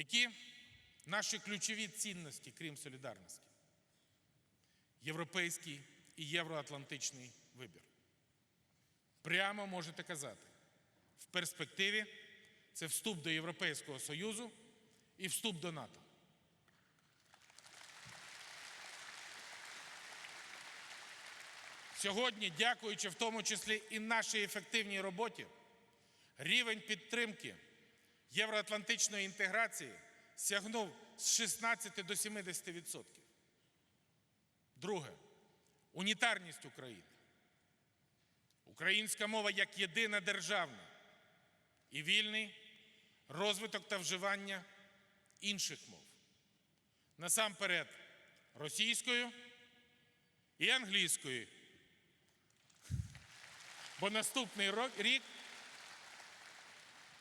Які наші ключові цінності, крім солідарності? Європейський і євроатлантичний вибір. Прямо можете казати, в перспективі це вступ до Європейського Союзу і вступ до НАТО. Сьогодні, дякуючи в тому числі і нашій ефективній роботі, рівень підтримки євроатлантичної інтеграції сягнув з 16 до 70%. Друге унітарність України. Українська мова як єдина державна і вільний розвиток та вживання інших мов. Насамперед російською і англійською. Бо наступний рік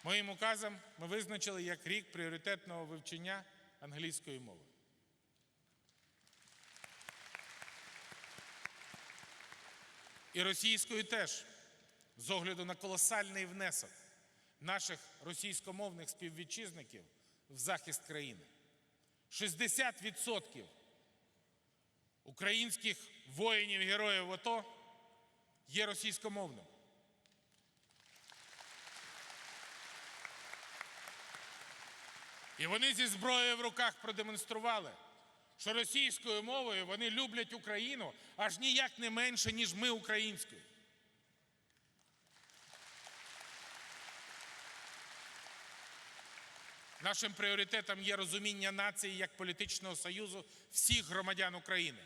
моїм указом ми визначили як рік пріоритетного вивчення англійської мови. І російською теж, з огляду на колосальний внесок наших російськомовних співвітчизників в захист країни. 60% українських воїнів героїв АТО є російськомовним. І вони зі зброєю в руках продемонстрували, що російською мовою вони люблять Україну аж ніяк не менше, ніж ми українською. Нашим пріоритетом є розуміння нації як політичного союзу всіх громадян України,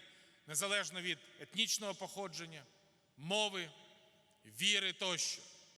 незалежно від етнічного походження, мови, віри тощо.